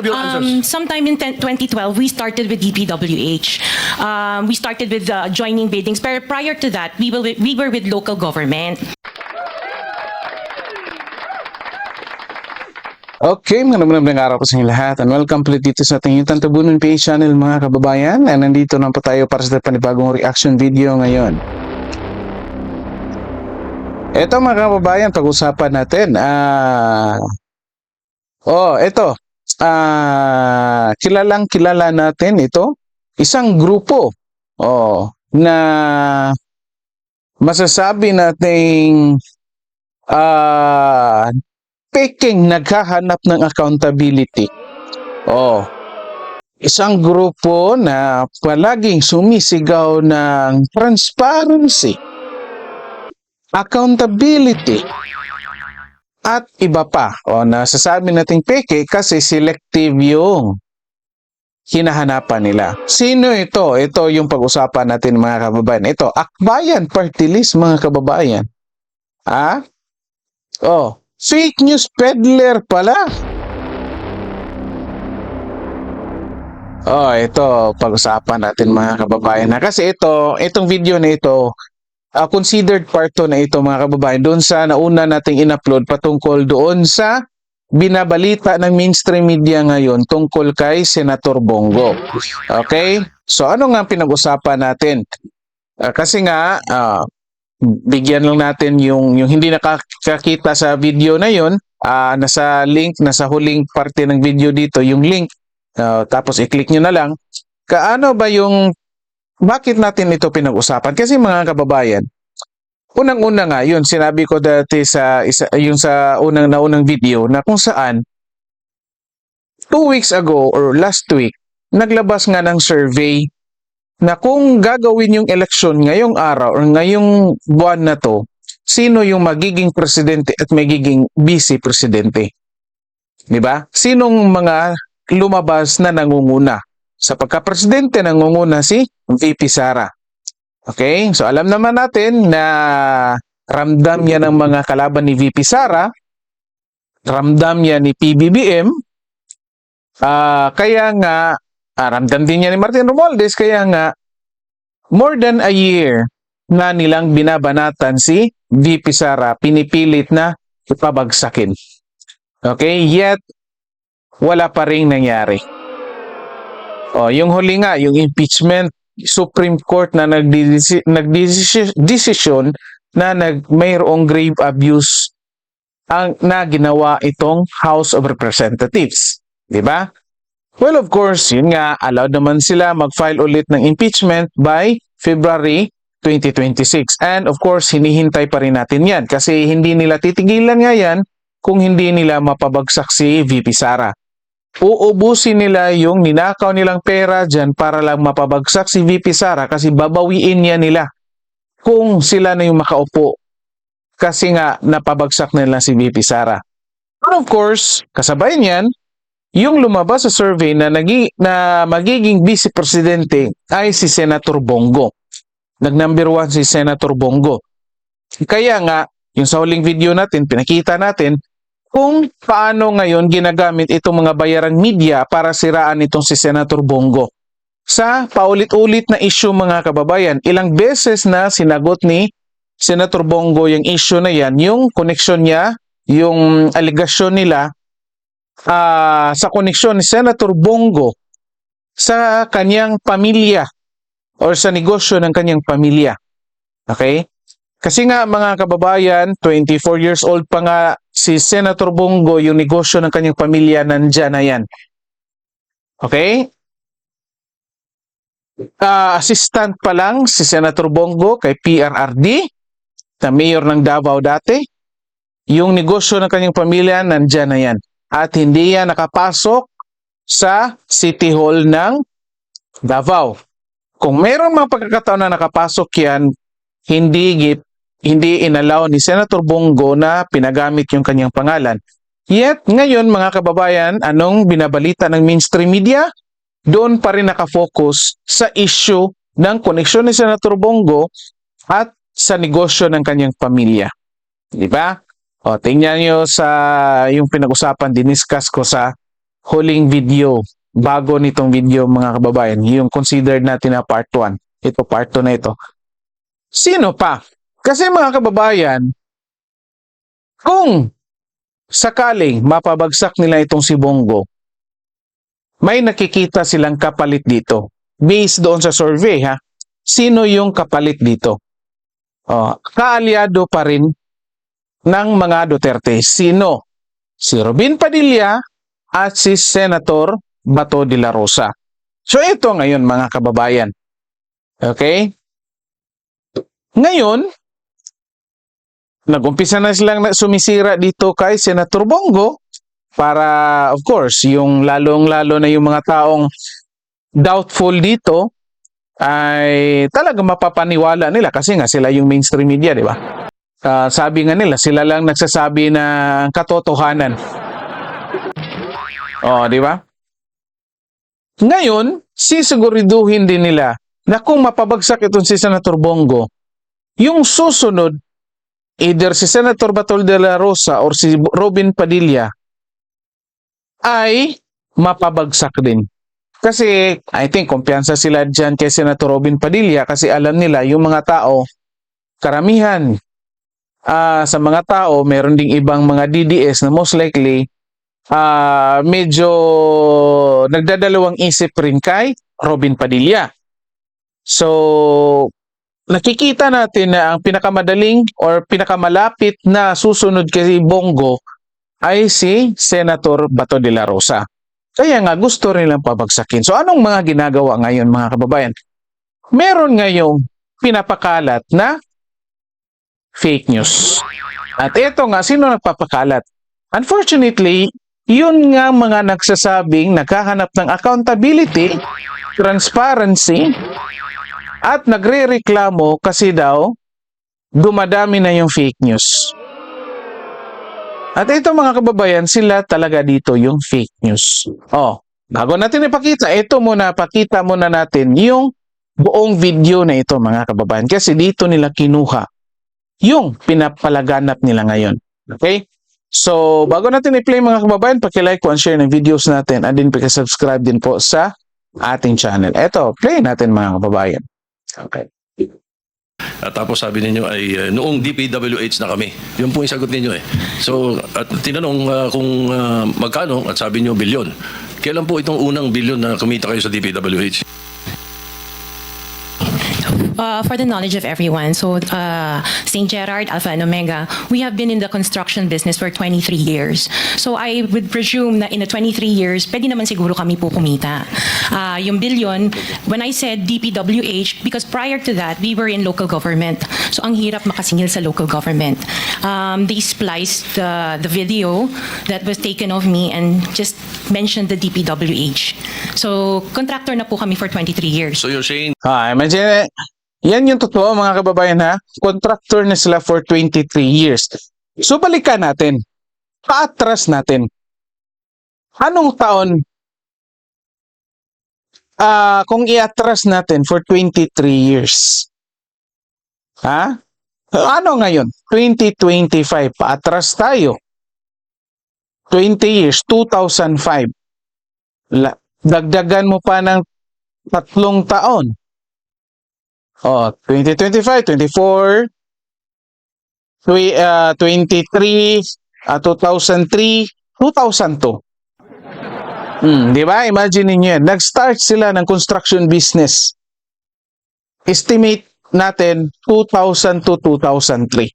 of your answers. Um, sometime in 10 2012, we started with DPWH. Um, we started with uh, joining biddings. But prior to that, we were with, we were with local government. Okay, mga magandang araw po sa inyo lahat and welcome po ulit dito sa ating Yutan Tabunan PH channel mga kababayan. And nandito na po tayo para sa panibagong reaction video ngayon. Ito mga kababayan, pag-usapan natin. Ah, oh, ito. Ah, kilalang kilala natin ito. Isang grupo. Oh, na masasabi nating ah peking naghahanap ng accountability. Oh. Isang grupo na palaging sumisigaw ng transparency, accountability, at iba pa. O nasasabi nating peke kasi selective yung hinahanapan nila. Sino ito? Ito yung pag-usapan natin mga kababayan. Ito, Akbayan Party List mga kababayan. Ah? Oh, fake news peddler pala. Oh, ito pag-usapan natin mga kababayan. Kasi ito, itong video na ito, ah, considered part to na ito mga kababayan doon sa nauna nating in-upload patungkol doon sa binabalita ng mainstream media ngayon tungkol kay Senator Bongo. Okay? So ano nga pinag-usapan natin? Ah, kasi nga ah, bigyan lang natin yung yung hindi nakakita sa video na yon ah nasa link nasa huling parte ng video dito yung link Ah, tapos i-click nyo na lang kaano ba yung bakit natin ito pinag-usapan kasi mga kababayan unang-una nga yun sinabi ko dati sa isa, yung sa unang naunang video na kung saan two weeks ago or last week naglabas nga ng survey na kung gagawin yung eleksyon ngayong araw or ngayong buwan na to, sino yung magiging presidente at magiging vice presidente? 'Di ba? Sinong mga lumabas na nangunguna? Sa pagka-presidente nangunguna si VP Sara. Okay? So alam naman natin na ramdam yan ng mga kalaban ni VP Sara, ramdam yan ni PBBM, ah kaya nga Ah, ramdam din niya ni Martin Romualdez kaya nga more than a year na nilang binabanatan si VP Sara pinipilit na ipabagsakin. Okay? Yet wala pa ring nangyari. Oh, yung huli nga, yung impeachment Supreme Court na nagdesisyon na nag mayroong grave abuse ang na ginawa itong House of Representatives. 'Di ba? Well, of course, yun nga, allowed naman sila mag-file ulit ng impeachment by February 2026. And of course, hinihintay pa rin natin yan kasi hindi nila titigilan nga yan kung hindi nila mapabagsak si VP Sara. Uubusin nila yung ninakaw nilang pera dyan para lang mapabagsak si VP Sara kasi babawiin niya nila kung sila na yung makaupo kasi nga napabagsak na nila si VP Sara. But of course, kasabay niyan, yung lumabas sa survey na, nagi, na magiging vice presidente ay si Senator Bongo. Nag-number one si Senator Bongo. Kaya nga, yung sa huling video natin, pinakita natin kung paano ngayon ginagamit itong mga bayarang media para siraan itong si Senator Bongo. Sa paulit-ulit na issue mga kababayan, ilang beses na sinagot ni Senator Bongo yung issue na yan, yung connection niya, yung aligasyon nila ah, sa koneksyon ni Senator Bongo sa kanyang pamilya or sa negosyo ng kanyang pamilya. Okay? Kasi nga mga kababayan, 24 years old pa nga si Senator Bongo, yung negosyo ng kanyang pamilya nandyan na yan. Okay? Ah, assistant pa lang si Senator Bongo kay PRRD, na mayor ng Davao dati. Yung negosyo ng kanyang pamilya nandyan na yan at hindi yan nakapasok sa City Hall ng Davao. Kung mayroong mga pagkakataon na nakapasok yan, hindi hindi inalaw ni Senator Bongo na pinagamit yung kanyang pangalan. Yet, ngayon mga kababayan, anong binabalita ng mainstream media? Doon pa rin nakafocus sa issue ng koneksyon ni Senator Bongo at sa negosyo ng kanyang pamilya. Di ba? O, tingnan nyo sa yung pinag-usapan, diniscuss ko sa huling video bago nitong video mga kababayan, yung considered natin na part 1. Ito part 2 na ito. Sino pa? Kasi mga kababayan, kung sakaling mapabagsak nila itong si Bongo, may nakikita silang kapalit dito. Based doon sa survey ha, sino yung kapalit dito? Oh, kaalyado pa rin ng mga Duterte. Sino? Si Robin Padilla at si Senator Bato de la Rosa. So ito ngayon mga kababayan. Okay? Ngayon, nagumpisa na silang sumisira dito kay Senator Bongo para of course yung lalong-lalo na yung mga taong doubtful dito ay talaga mapapaniwala nila kasi nga sila yung mainstream media, di ba? Ah, sabi nga nila, sila lang nagsasabi ng katotohanan. Oh, di ba? Ngayon, sisiguriduhin din nila na kung mapabagsak itong si Senator Bongo, yung susunod, either si Senator Batol de la Rosa or si Robin Padilla, ay mapabagsak din. Kasi I think kumpiyansa sila dyan kay Senator Robin Padilla kasi alam nila yung mga tao, karamihan ah, sa mga tao, meron ding ibang mga DDS na most likely ah, medyo nagdadalawang isip rin kay Robin Padilla. So, nakikita natin na ang pinakamadaling or pinakamalapit na susunod kay Bongo ay si Senator Bato de la Rosa. Kaya nga gusto nilang pabagsakin. So anong mga ginagawa ngayon mga kababayan? Meron ngayong pinapakalat na fake news. At ito nga, sino nagpapakalat? Unfortunately, yun nga mga nagsasabing naghahanap ng accountability, transparency, at nagre-reklamo kasi daw dumadami na yung fake news. At ito mga kababayan, sila talaga dito yung fake news. Oh, bago natin ipakita, ito muna, pakita muna natin yung buong video na ito mga kababayan. Kasi dito nila kinuha yung pinapalaganap nila ngayon. Okay? So, bago natin i-play mga kababayan, pakilike and share ng videos natin and din pakisubscribe din po sa ating channel. Eto, play natin mga kababayan. Okay. At tapos sabi ninyo ay uh, noong DPWH na kami. Yun po yung sagot ninyo eh. So, at tinanong uh, kung uh, magkano at sabi niyo bilyon. Kailan po itong unang bilyon na kumita kayo sa DPWH? Uh, for the knowledge of everyone, so uh, St. Gerard, Alpha and Omega, we have been in the construction business for 23 years. So I would presume na in the 23 years, pwede naman siguro kami po kumita. Uh, yung billion, when I said DPWH, because prior to that, we were in local government. So ang hirap makasingil sa local government. Um, they spliced the, the video that was taken of me and just mentioned the DPWH. So contractor na po kami for 23 years. So you're saying Ah, imagine, yan yung totoo mga kababayan ha. Contractor na sila for 23 years. So balikan natin. Paatras natin. Anong taon ah kung iatras natin for 23 years? Ha? Ano ngayon? 2025. Paatras tayo. 20 years. 2005. La- dagdagan mo pa ng tatlong taon. Oh, 2025, 24, twi- uh, 23, uh, 2003, 2002. Hmm, di ba? Imagine niyo yan. Nag-start sila ng construction business. Estimate natin 2000 to 2003.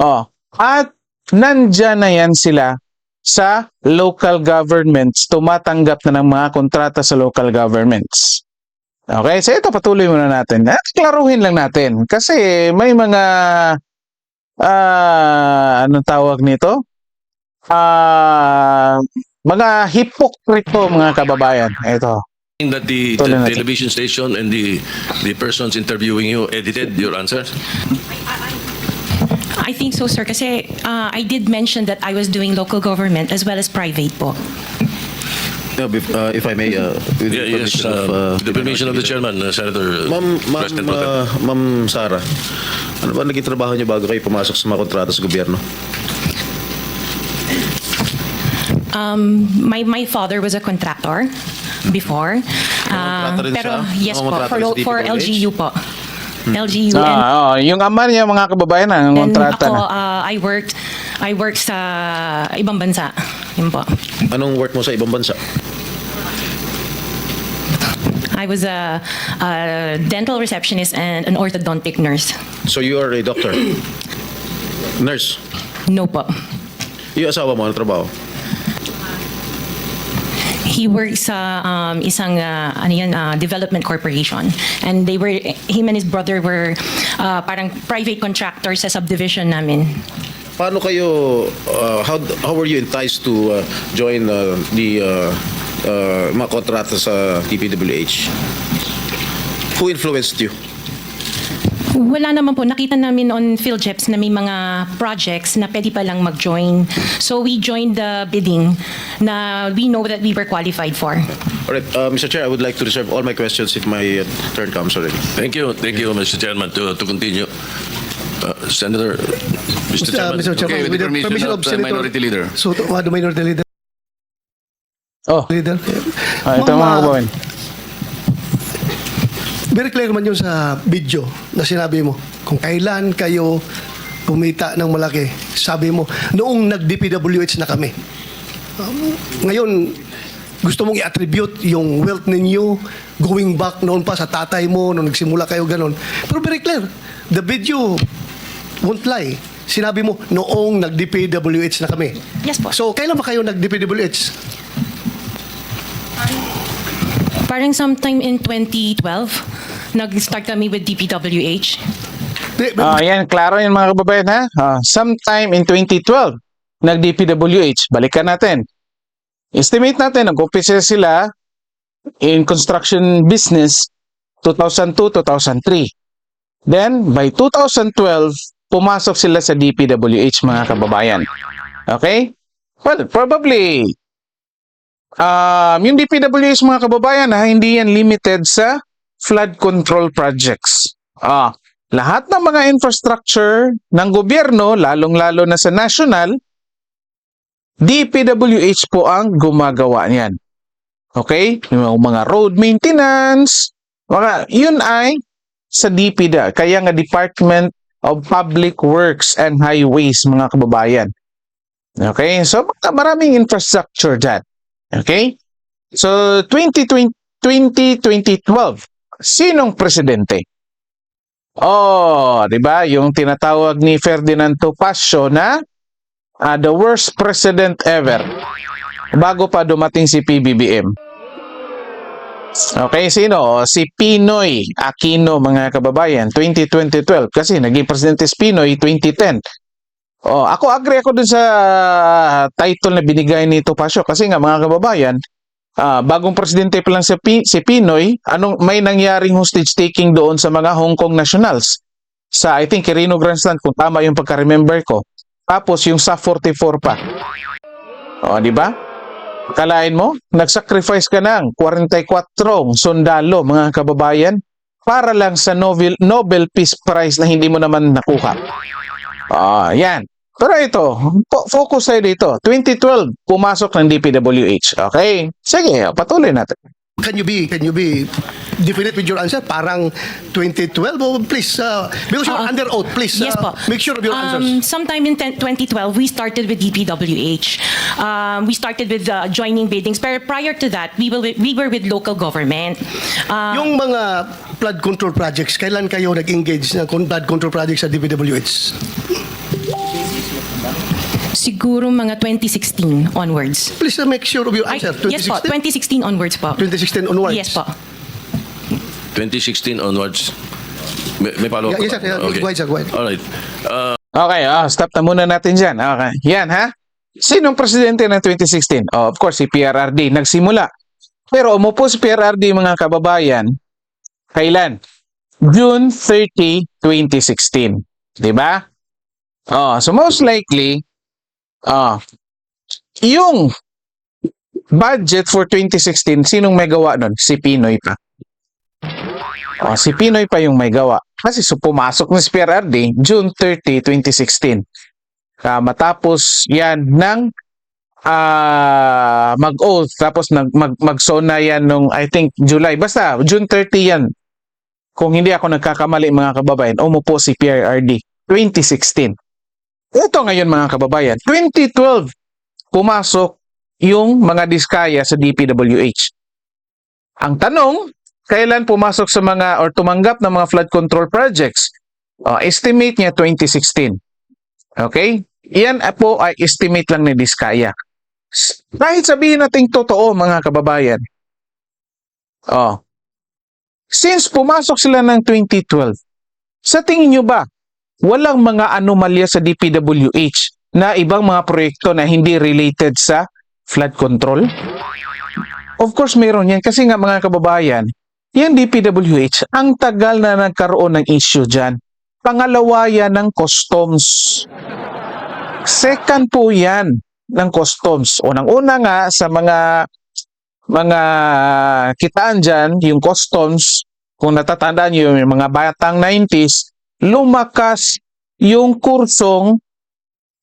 Oh, at nandyan na yan sila sa local governments, tumatanggap na ng mga kontrata sa local governments. Okay, so ito patuloy muna natin. At klaruhin lang natin kasi may mga ah anong tawag nito? Ah mga hipokrito mga kababayan. Ito. that the, the natin. television station and the the persons interviewing you edited your answers? I think so, sir. Kasi uh, I did mention that I was doing local government as well as private po. Yeah, bef- uh, if I may, uh, with Yeah, the yes, permission of, uh, uh, the permission of the chairman, uh, Senator uh, Ma'am, ma'am, uh, ma'am Sara, ano ba naging trabaho niyo bago kayo pumasok sa mga kontrata sa gobyerno? Um, my, my father was a contractor before. Um, Kontrata rin pero siya? yes po, kontrata for, rin for DPWH? LGU po. LGU. and Ah, oh, yung ama niya mga kababayan na ang then kontrata ako, na. uh, I worked, I worked sa ibang bansa. Yun po. Anong work mo sa ibang bansa? I was a, a dental receptionist and an orthodontic nurse. So you are a doctor? Nurse? No po. Yung asawa mo, ano trabaho? He works sa um, isang uh, ano yan, uh, development corporation. And they were, him and his brother were uh, parang private contractors sa subdivision namin. Paano kayo, uh, how, how were you enticed to uh, join uh, the uh, uh, mga kontrata sa DPWH? Who influenced you? Wala naman po. Nakita namin on PhilJeps na may mga projects na pwede palang mag-join. So we joined the bidding na we know that we were qualified for. All right, uh, Mr. Chair, I would like to reserve all my questions if my uh, turn comes already. Thank you, thank you, Mr. Chairman, to, to continue. Uh, Senator, Mr. Chairman. Mr. Chairman, Okay, with the permission of the Senator Minority Leader. So, uh, the minority leader. Oh, leader. ah, ito mga kababayan. Very clear man yun sa video na sinabi mo. Kung kailan kayo kumita ng malaki, sabi mo, noong nag-DPWH na kami. Um, ngayon, gusto mong i-attribute yung wealth ninyo going back noon pa sa tatay mo, nung nagsimula kayo ganon. Pero very clear, the video won't lie. Sinabi mo, noong nag-DPWH na kami. Yes po. So, kailan ba kayo nag-DPWH? Parang sometime in 2012, nag-start kami with DPWH. Di- Ah, yan, klaro yan mga kababayan ha. Ah, sometime in 2012, nag-DPWH. Balikan natin. Estimate natin, nag-umpisa sila in construction business 2002-2003. Then, by 2012, pumasok sila sa DPWH mga kababayan. Okay? Well, probably, um, yung DPWH mga kababayan ha, hindi yan limited sa flood control projects. Ah, lahat ng mga infrastructure ng gobyerno, lalong-lalo na sa national, DPWH po ang gumagawa niyan. Okay? Yung mga road maintenance, mga, yun ay sa DPWH. Kaya nga Department of Public Works and Highways, mga kababayan. Okay? So, maraming infrastructure dyan. Okay? So, 2020, 2012, sinong presidente? Oh, 'di ba? Yung tinatawag ni Ferdinand Topacio na ah, the worst president ever. Bago pa dumating si PBBM. Okay, sino? Si Pinoy Aquino, mga kababayan, 2012 kasi naging presidente si Pinoy 2010. Oh, ako agree ako dun sa title na binigay ni Topacio kasi nga mga kababayan, Ah, bagong presidente pa lang si, Pi- si Pinoy, anong may nangyaring hostage taking doon sa mga Hong Kong nationals. Sa I think Quirino Grandstand kung tama yung pagka-remember ko. Tapos yung sa 44 pa. O, di ba? Kalain mo, nagsacrifice ka ng 44 sundalo, mga kababayan, para lang sa Nobel, Nobel Peace Prize na hindi mo naman nakuha. Ah, yan. Pero ito, focus tayo dito. 2012, pumasok ng DPWH. Okay? Sige, patuloy natin. Can you be, can you be definite with your answer? Parang 2012? Oh, please, uh, because you're Ah, under oath, please, Yes uh, po. make sure of your Um, answers. sometime in 10 2012, we started with DPWH. Um, we started with uh, joining biddings. Pero prior to that, we, will, we were with local government. Uh, Yung mga flood control projects, kailan kayo nag-engage ng con- flood control projects sa DPWH? Siguro mga 2016 onwards. Please uh, make sure of your Ay, answer. yes po, 2016 onwards po. 2016 onwards. Yes po. 2016 onwards. May, may follow-up Yeah, yes, sir. Yeah, go ahead, sir. Go ahead. Alright. Uh, Okay, ah, stop na muna natin dyan. Okay. Yan, ha? Sinong presidente ng 2016? Oh, of course, si PRRD. Nagsimula. Pero umupo si PRRD, mga kababayan, kailan? June 30, 2016. Di ba? Oh, so most likely, ah, yung budget for 2016, sinong may gawa nun? Si Pinoy pa. Oh, si Pinoy pa yung may gawa. Kasi so pumasok ng PRRD June 30, 2016. Ah, matapos yan ng ah mag-oath tapos nag mag magsona yan nung I think July basta June 30 yan kung hindi ako nagkakamali mga kababayan umupo si PRRD 2016 ito ngayon mga kababayan 2012 pumasok yung mga diskaya sa DPWH ang tanong kailan pumasok sa mga or tumanggap ng mga flood control projects Oh, estimate niya 2016 okay yan po ay estimate lang ni Diskaya kahit sabihin nating totoo mga kababayan. Oh. Since pumasok sila ng 2012, sa tingin nyo ba walang mga anomalya sa DPWH na ibang mga proyekto na hindi related sa flood control? Of course meron yan kasi nga mga kababayan, yung DPWH ang tagal na nagkaroon ng issue dyan. Pangalawa yan ng customs. Second po yan ng customs. Unang-una nga sa mga mga kitaan dyan, yung customs, kung natatandaan nyo yung mga batang 90s, lumakas yung kursong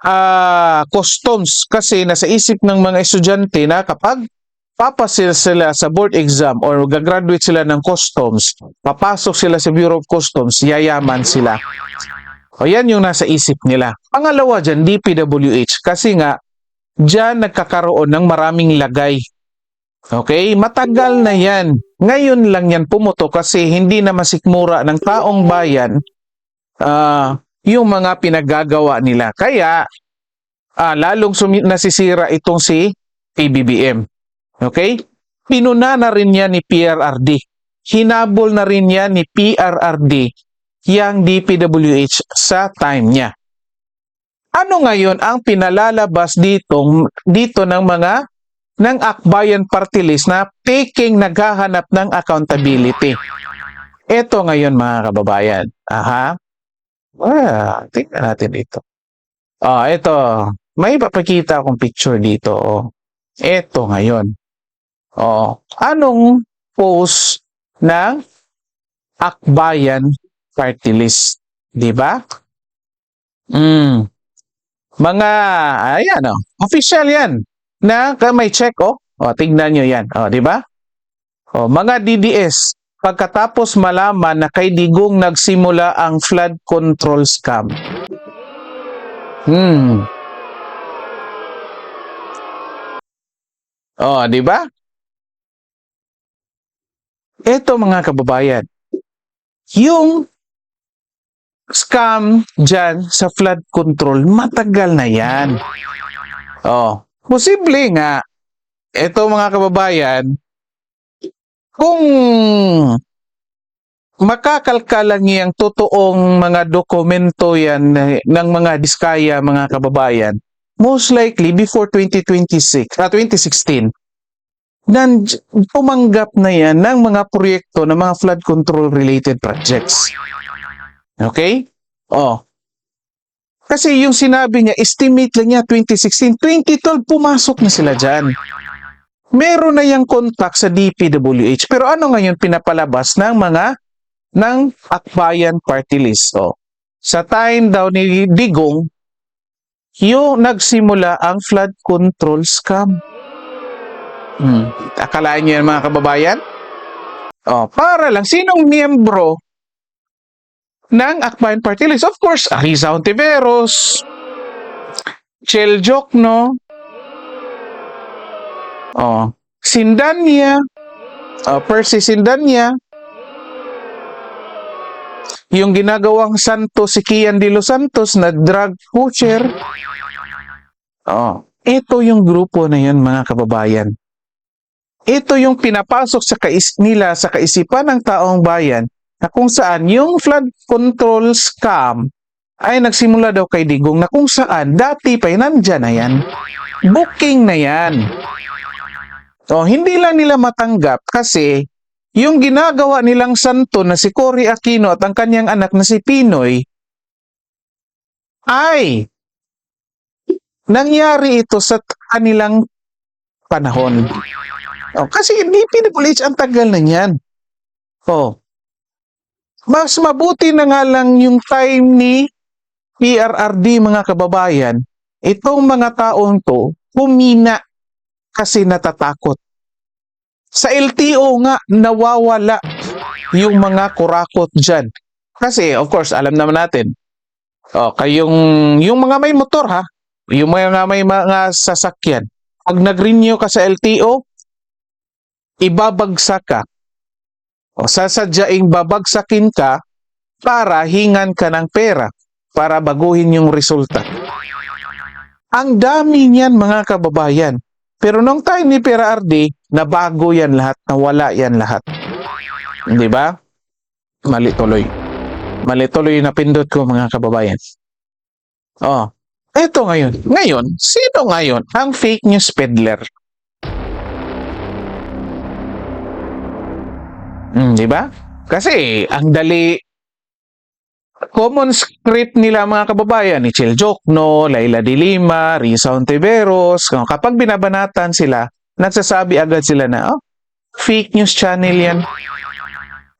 ah, customs kasi nasa isip ng mga estudyante na kapag papasil sila sa board exam or gagraduate sila ng customs, papasok sila sa Bureau of Customs, yayaman sila. O yan yung nasa isip nila. Pangalawa dyan, DPWH. Kasi nga, Diyan nagkakaroon ng maraming lagay. Okay? Matagal na yan. Ngayon lang yan pumuto kasi hindi na masikmura ng taong bayan ah, yung mga pinagagawa nila. Kaya, ah, lalong nasisira itong si PBBM. Okay? Pinuna na rin yan ni PRRD. Hinabol na rin yan ni PRRD yang DPWH sa time niya. Ano ngayon ang pinalalabas dito dito ng mga ng Akbayan Party List na taking naghahanap ng accountability? Ito ngayon mga kababayan. Aha. Ah, tingnan natin ito. Ah, ito. May papakita akong picture dito. Oh. Ito ngayon. Oh, anong post ng Akbayan Party List? 'Di ba? Mm. Mga, ayan o, official yan. Na may check o. O, tignan nyo yan. O, di ba? O, mga DDS, pagkatapos malaman na kay Digong nagsimula ang flood control scam. Hmm. O, di ba? Ito mga kababayan, yung scam dyan sa flood control, matagal na yan. Oh, posible nga. Ito mga kababayan, kung makakalkalan niyang totoong mga dokumento yan na- ng mga diskaya mga kababayan, most likely before 2026, ah, 2016, nan tumanggap na yan ng mga proyekto ng mga flood control related projects. Okay? Oh. Kasi yung sinabi niya, estimate lang niya 2016. 2012, pumasok na sila dyan. Meron na yung contact sa DPWH. Pero ano ngayon pinapalabas ng mga ng Akbayan Party List? Oh. Sa time daw ni Digong, yung nagsimula ang flood control scam. Hmm. Akalaan niyo yan mga kababayan? Oh, para lang, sinong miyembro ng Akbayan Party List. Of course, Ariza Ontiveros, Chel Jokno, oh, Sindanya, oh, Percy Sindanya, yung ginagawang Santos si Kian de los Santos na drug pusher. Oh, ito yung grupo na yun mga kababayan. Ito yung pinapasok sa kais nila sa kaisipan ng taong bayan na kung saan yung flood control scam ay nagsimula daw kay Digong na kung saan dati pa yun, nandyan na yan. Booking na yan. O, hindi lang nila matanggap kasi yung ginagawa nilang santo na si Cory Aquino at ang kanyang anak na si Pinoy ay nangyari ito sa kanilang panahon. O, kasi hindi pinipulit ang tagal na yan. O, mas mabuti na nga lang yung time ni PRRD mga kababayan, itong mga taong to, humina kasi natatakot. Sa LTO nga, nawawala yung mga kurakot dyan. Kasi, of course, alam naman natin, oh, kayong, yung mga may motor ha, yung mga may mga sasakyan, pag nag-renew ka sa LTO, ibabagsak ka. O sasadyaing babagsakin ka para hingan ka ng pera para baguhin yung resulta. Ang dami niyan mga kababayan. Pero nung time ni Pera RD, nabago yan lahat, nawala yan lahat. Di ba? Mali tuloy. Mali tuloy na pindot ko mga kababayan. Oh, eto ngayon. Ngayon, sino ngayon ang fake news peddler? Hmm, di ba? Kasi ang dali common script nila mga kababayan ni Chil Jokno, Laila de Lima, Risa Ontiveros, kapag binabanatan sila, nagsasabi agad sila na, oh, fake news channel yan.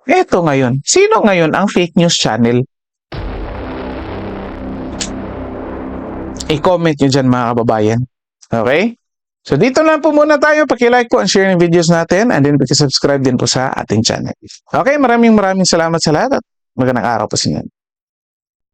Eto ngayon, sino ngayon ang fake news channel? I-comment nyo dyan mga kababayan. Okay? So dito lang po muna tayo. Paki-like po and share ng videos natin and then paki-subscribe din po sa ating channel. Okay, maraming maraming salamat sa lahat at magandang araw po sa inyo.